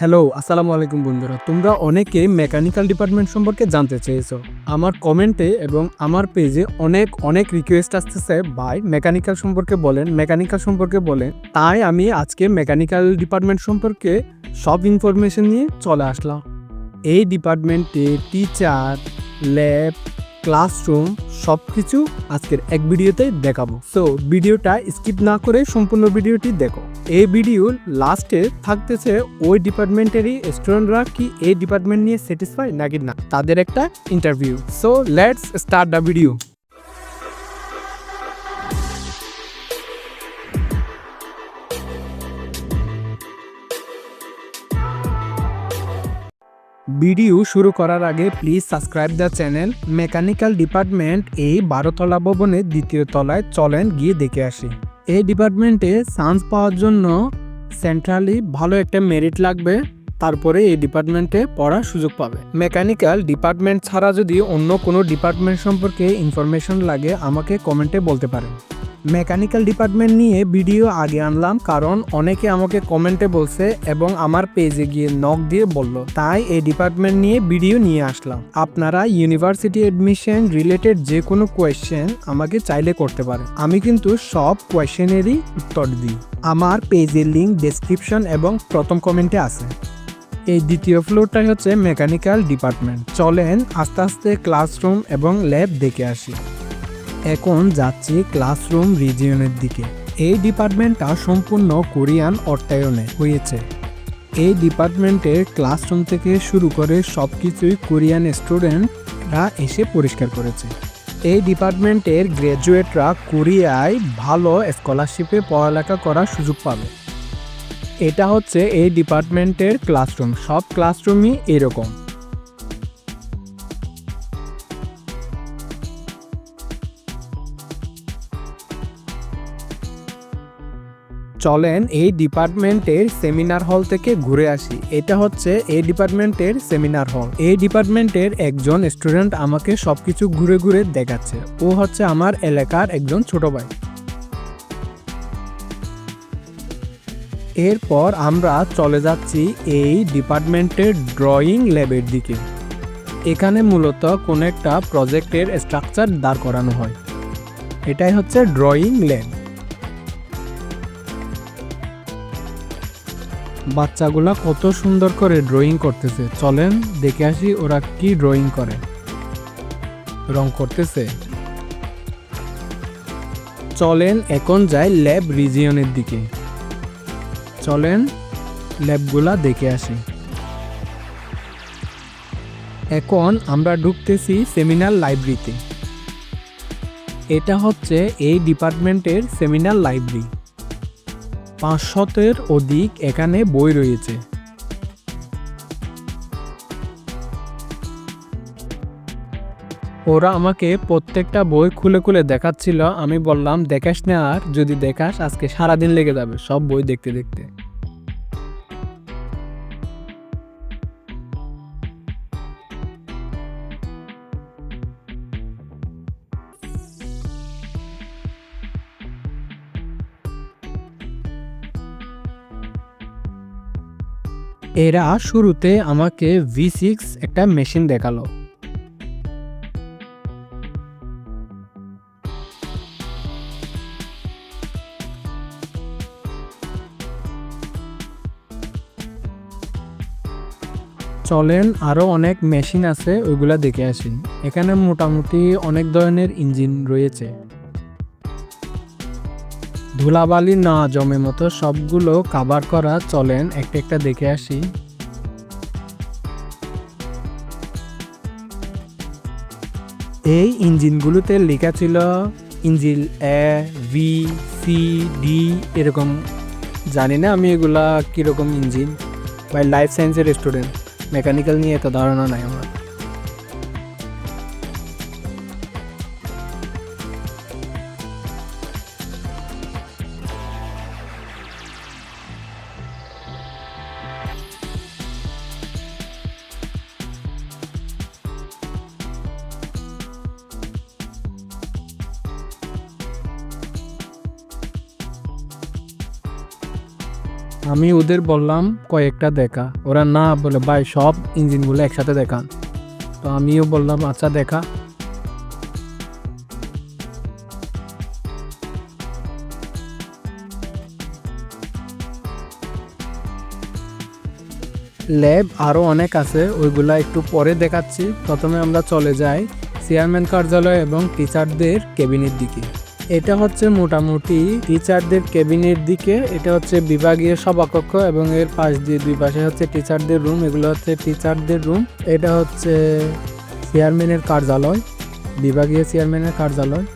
Hello, আসসালামু আলাইকুম বন্ধুরা। তোমরা অনেকে মেকানিক্যাল ডিপার্টমেন্ট সম্পর্কে জানতে চেয়েছো। আমার কমেন্টে এবং আমার পেজে অনেক অনেক রিকোয়েস্ট আসতেছে ভাই মেকানিক্যাল সম্পর্কে বলেন, মেকানিক্যাল সম্পর্কে বলেন। তাই আমি আজকে মেকানিক্যাল ডিপার্টমেন্ট সম্পর্কে সব ইনফরমেশন নিয়ে চলে আসলাম। এই ডিপার্টমেন্টে টিচার ল্যাব ক্লাসরুম সব কিছু আজকের এক ভিডিওতে দেখাবো। সো ভিডিওটা স্কিপ না করে সম্পূর্ণ ভিডিওটি দেখো। এই ভিডিও লাস্টে থাকতেছে ওই ডিপার্টমেন্টেরই স্টুডেন্টরা কি এই ডিপার্টমেন্ট নিয়ে স্যাটিসফাই নাকি না? তাদের একটা interview so let's start the video video শুরু করার আগে please subscribe the channel mechanical department এই বারোতলা ভবনের দ্বিতীয় তলায় চলেন গিয়ে দেখে আসি। এই ডিপার্টমেন্টে চান্স পাওয়ার জন্য সেন্ট্রালি ভালো একটা মেরিট লাগবে, তারপরে এই ডিপার্টমেন্টে পড়ার সুযোগ পাবে। মেকানিক্যাল ডিপার্টমেন্ট ছাড়া যদি অন্য কোনো ডিপার্টমেন্ট সম্পর্কে ইনফরমেশন লাগে, আমাকে কমেন্টে বলতে পারেন। মেকানিক্যাল ডিপার্টমেন্ট নিয়ে ভিডিও আগে আনলাম কারণ অনেকে আমাকে কমেন্টে বলছে এবং আমার পেজে গিয়ে নক দিয়ে বলল। তাই এই ডিপার্টমেন্ট নিয়ে ভিডিও নিয়ে আসলাম। আপনারা ইউনিভার্সিটি এডমিশন রিলেটেড যে কোনো কোয়েশ্চেন আমাকে চাইলে করতে পারেন। আমি কিন্তু সব কোয়েশ্চেনেরই উত্তর দিই। আমার পেজের লিঙ্ক ডেসক্রিপশন এবং প্রথম কমেন্টে আছে। এই দ্বিতীয় ফ্লোরটাই হচ্ছে মেকানিক্যাল ডিপার্টমেন্ট। চলেন আস্তে আস্তে ক্লাসরুম এবং ল্যাব দেখে আসি। এখন যাচ্ছি ক্লাসরুম রিজিয়নের দিকে। এই ডিপার্টমেন্টটা সম্পূর্ণ কোরিয়ান অর্থায়নে হয়েছে। এই ডিপার্টমেন্টের ক্লাসরুম থেকে শুরু করে সব কিছুই কোরিয়ান স্টুডেন্টরা এসে পরিষ্কার করেছে। এই ডিপার্টমেন্টের গ্র্যাজুয়েটরা কোরিয়ায় ভালো স্কলারশিপে পড়ালেখা করার সুযোগ পাবে। এটা হচ্ছে এই ডিপার্টমেন্টের ক্লাসরুম। সব ক্লাসরুমই এরকম। চলেন এই ডিপার্টমেন্টের সেমিনার হল থেকে ঘুরে আসি। এটা হচ্ছে এই ডিপার্টমেন্টের সেমিনার হল। এই ডিপার্টমেন্টের একজন স্টুডেন্ট আমাকে সবকিছু ঘুরে ঘুরে দেখাচ্ছে। ও হচ্ছে আমার এলাকার একজন ছোট ভাই। এরপর আমরা চলে যাচ্ছি এই ডিপার্টমেন্টের ড্রয়িং ল্যাবের দিকে। এখানে মূলত কোনো একটা প্রজেক্টের স্ট্রাকচার দাঁড় করানো হয়। এটাই হচ্ছে ড্রয়িং ল্যাব। বাচ্চাগুলা কত সুন্দর করে ড্রয়িং করতেছে। চলেন দেখে আসি ওরা কি ড্রয়িং করে। রং করতেছে। চলেন এখন যাই ল্যাব রিজিয়নের দিকে। চলেন ল্যাবগুলা দেখে আসি। এখন আমরা ঢুকতেছি সেমিনার লাইব্রেরিতে এটা হচ্ছে এই ডিপার্টমেন্টের সেমিনার লাইব্রেরি পাঁচশতের অধিক এখানে বই রয়েছে। ওরা আমাকে প্রত্যেকটা বই খুলে খুলে দেখাচ্ছিল, আমি বললাম, দেখাস না আর, যদি দেখাস, আজকে সারাদিন লেগে যাবে। সব বই দেখতে দেখতে। এরা শুরুতে আমাকে ভি সিক্স একটা মেশিন দেখাল। চলেন আরও অনেক মেশিন আছে ওইগুলা দেখে আসি। এখানে মোটামুটি অনেক ধরনের ইঞ্জিন রয়েছে। ধুলাবালি না জমে মতো সবগুলো কাবার করা চলেন, একটা একটা দেখে আসি। এই ইঞ্জিনগুলোতে লেখা ছিল engine A V C D এরকম। জানি না আমি এগুলা কীরকম ইঞ্জিন, বা লাইফ সায়েন্সের স্টুডেন্ট মেকানিক্যাল নিয়ে এত ধারণা নাই আমার। আমি ওদের বললাম, কয়েকটা দেখা। ওরা, না, বলে, ভাই, সব ইঞ্জিনগুলো একসাথে দেখান। তো আমিও বললাম আচ্ছা দেখা। ল্যাব আরও অনেক আছে, ওইগুলা একটু পরে দেখাচ্ছি। প্রথমে আমরা চলে যাই চেয়ারম্যান কার্যালয় এবং টিচারদের কেবিনের দিকে। এটা হচ্ছে মোটামুটি টিচারদের কেবিনের দিকে, এটা হচ্ছে বিভাগীয় সভাকক্ষ এবং এর পাশ দিয়ে দুই পাশে হচ্ছে টিচারদের রুম এগুলো হচ্ছে টিচারদের রুম এটা হচ্ছে চেয়ারম্যানের কার্যালয়, বিভাগীয় চেয়ারম্যানের কার্যালয়।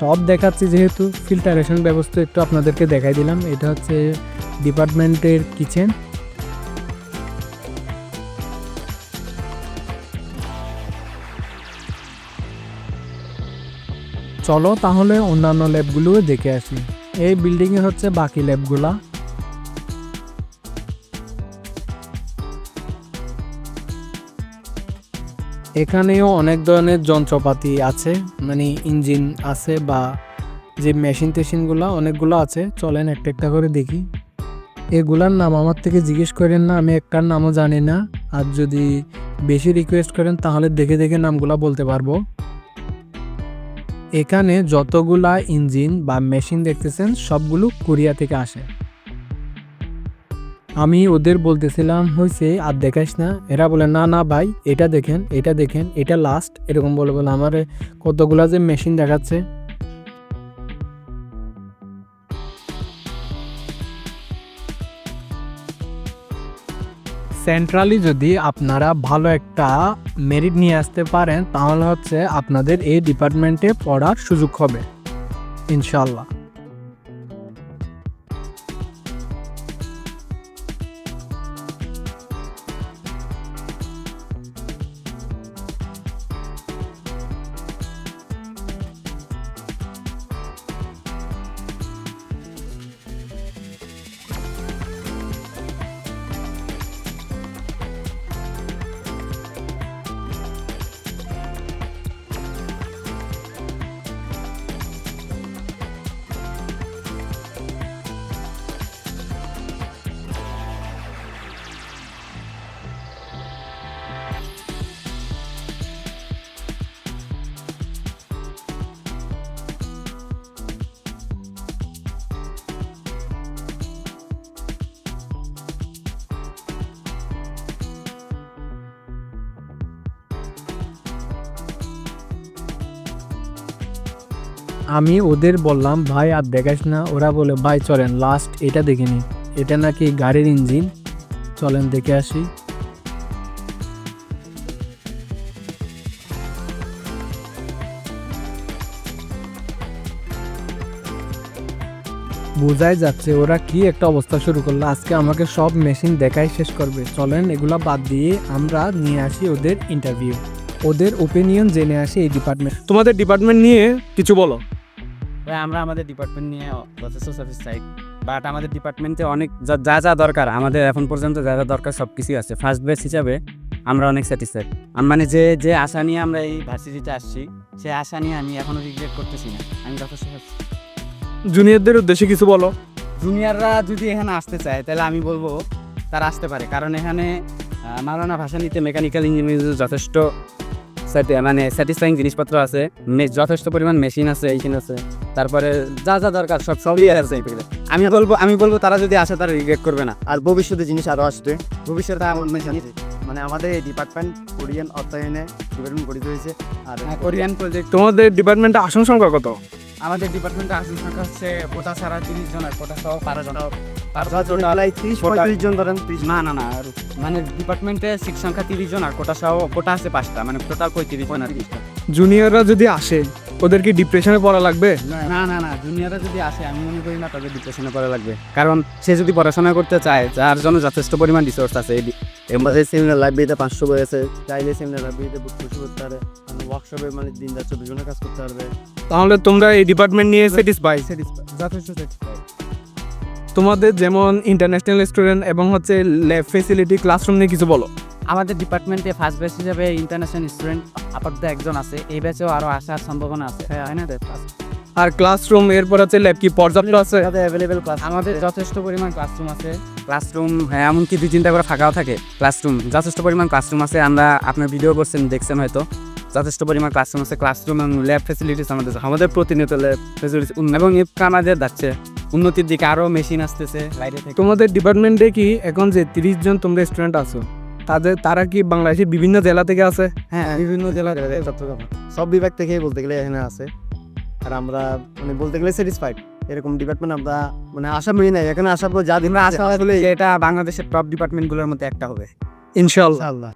সব দেখাচ্ছি যেহেতু ফিল্টারেশন ব্যবস্থা একটু আপনাদেরকে দেখাই দিলাম। এটা হচ্ছে ডিপার্টমেন্টের কিচেন চলো তাহলে অন্যান্য ল্যাবগুলোও দেখে আসি। এই বিল্ডিংয়ে হচ্ছে বাকি ল্যাবগুলা। এখানেও অনেক ধরনের যন্ত্রপাতি আছে মানে ইঞ্জিন আছে বা যে মেশিন টেশিনগুলো, অনেকগুলো আছে। চলেন একটা একটা করে দেখি। এগুলার নাম আমার থেকে জিজ্ঞেস করেন না, আমি একটার নামও জানি না। আর যদি বেশি রিকোয়েস্ট করেন, তাহলে দেখে দেখে নামগুলা বলতে পারব। এখানে যতগুলা ইঞ্জিন বা মেশিন দেখতেছেন, সবগুলো কোরিয়া থেকে আসে। আমি ওদের বলতেছিলাম হয়েছে আর দেখাইস না। এরা বলে, না না ভাই, এটা দেখেন এটা দেখেন, এটা লাস্ট এরকম বলে বলে, আমার কতগুলা যে মেশিন দেখাচ্ছে। সেন্ট্রালি যদি আপনারা ভালো একটা মেরিট নিয়ে আসতে পারেন, তাহলে হচ্ছে আপনাদের এই ডিপার্টমেন্টে পড়ার সুযোগ হবে ইনশাল্লাহ আমি ওদের বললাম, ভাই, আর দেখাস না। ওরা বলে, ভাই, চলেন লাস্ট এটা দেখে নি। এটা নাকি গাড়ির ইঞ্জিন। চলেন, দেখে আসি। বোঝাই যাচ্ছে, ওরা কি একটা অবস্থা শুরু করল। আজকে আমাকে সব মেশিন দেখাই শেষ করবে। চলেন, এগুলা বাদ দিয়ে আমরা নিয়ে আসি ওদের ইন্টারভিউ ওদের ওপিনিয়ন জেনে আসি এই ডিপার্টমেন্ট তোমাদের ডিপার্টমেন্ট নিয়ে কিছু বলো। আমরা আমাদের ডিপার্টমেন্ট নিয়ে যথেষ্ট স্যাটিসফাইড বাট আমাদের ডিপার্টমেন্টে অনেক যা যা দরকার আমাদের এখন পর্যন্ত যা যা দরকার সব কিছুই আছে। ফার্স্ট বেস হিসাবে আমরা অনেক স্যাটিসফাইড মানে যে যে আশা নিয়ে আমরা এই ভার্সিটিতে আসছি সে আশা নিয়ে আমি এখনও রিগ্রেট করতেছি না। আমি যথেষ্ট জুনিয়রদের উদ্দেশ্যে কিছু বলো। জুনিয়ররা যদি এখানে আসতে চায় তাহলে আমি বলব তারা আসতে পারে। কারণ এখানে আহ, মাওলানা ভাষা নিতে মেকানিক্যাল ইঞ্জিনিয়ারিং যথেষ্ট মানে স্যাটিসফাইং জিনিসপত্র আছে যথেষ্ট পরিমাণ মেশিন আছে এইখানে আছে। তারপরে যা যা দরকার সব সবই আছে আমি বলব আমি বলব তারা যদি আসে তারা রিগ্রেট করবে না। আর ভবিষ্যতে জিনিস আরও আসবে। ভবিষ্যতে আমার মানে আমাদের এই ডিপার্টমেন্ট কোরিয়ান অর্থায়নে ডিপার্টমেন্ট গঠিত হয়েছে আর হ্যাঁ, কোরিয়ান প্রজেক্ট তোমাদের ডিপার্টমেন্টে আসন সংখ্যা কত? আমাদের ডিপার্টমেন্টে আসন সংখ্যা হচ্ছে কোটা ছাড়া তিরিশ জন আর কোটা সহ বারো জন। ত্রিশ জন ধরেন না না না আর মানে ডিপার্টমেন্টে সিট সংখ্যা তিরিশ জন আর কোটা সহ কোটা আছে পাঁচটা মানে টোটাল পঁয়ত্রিশ জন আর জুনিয়ররা যদি আসে ওদের কি ডিপ্রেশনে পড়া লাগবে? না না না জুনিয়ররা যদি আসে আমি মনে করি না তাদের ডিপ্রেশনে পড়া লাগবে। কারণ সে যদি পড়াশোনা করতে চায় যার জন্য যথেষ্ট পরিমাণ রিসোর্স আছে এই সেমিনার লাইব্রেরিতে পাঁচশো বই আছে চাইলে সেমিনার লাইব্রেরিতে বসে করতে পারে ওয়ার্কশপে মানে দিন রাত চব্বিশ ঘণ্টা কাজ করতে পারবে। তাহলে তোমরা এই ডিপার্টমেন্ট নিয়ে স্যাটিসফাই যথেষ্ট satisfied। তোমাদের যেমন ইন্টারন্যাশনাল স্টুডেন্ট এবং হচ্ছে ল্যাব ফেসিলিটি ক্লাসরুম নিয়ে কিছু বলো। আমাদের ডিপার্টমেন্টে ফার্স্ট ব্যাচ হিসাবে ইন্টারন্যাশনাল স্টুডেন্ট আপাতত একজন আছে। এই ব্যাচেও আরও আসার সম্ভাবনা আছে। হ্যাঁ না আর ক্লাসরুম এরপর আছে ল্যাব কি পর্যাপ্ত আছে? অ্যাভেলেবেল ক্লাস আমাদের যথেষ্ট পরিমাণ ক্লাসরুম আছে। ক্লাসরুম হ্যাঁ এমনকি দুই চিন্তা করে ফাঁকাও থাকে। ক্লাসরুম যথেষ্ট পরিমাণ ক্লাসরুম আছে। আমরা আপনার ভিডিও করছেন দেখছেন হয়তো। যথেষ্ট পরিমাণ ক্লাসরুম আছে। ক্লাসরুম এবং ল্যাব ফেসিলিটিস আমাদের আমাদের প্রতিনিয়ত ল্যাব ফেসিলিটিস এবং আমাদের যাচ্ছে। উন্নতির দিকে আরও মেশিন আসতেছে বাইরে থেকে। তোমাদের ডিপার্টমেন্টে কি এখন যে তিরিশ জন তোমরা স্টুডেন্ট আছো তাদের তারা কি বাংলাদেশের বিভিন্ন জেলা থেকে আছে? হ্যাঁ বিভিন্ন জেলা চট্টগ্রাম। সব বিভাগ থেকেই বলতে গেলে এখানে আছে। আর আমরা মানে বলতে গেলে স্যাটিসফাইড এরকম ডিপার্টমেন্ট আমরা মানে আশা করি নাই। এখানে আসার পর যা দিন আশা করি এটা বাংলাদেশের টপ ডিপার্টমেন্টগুলোর মধ্যে একটা হবে। ইনশাল্লাহ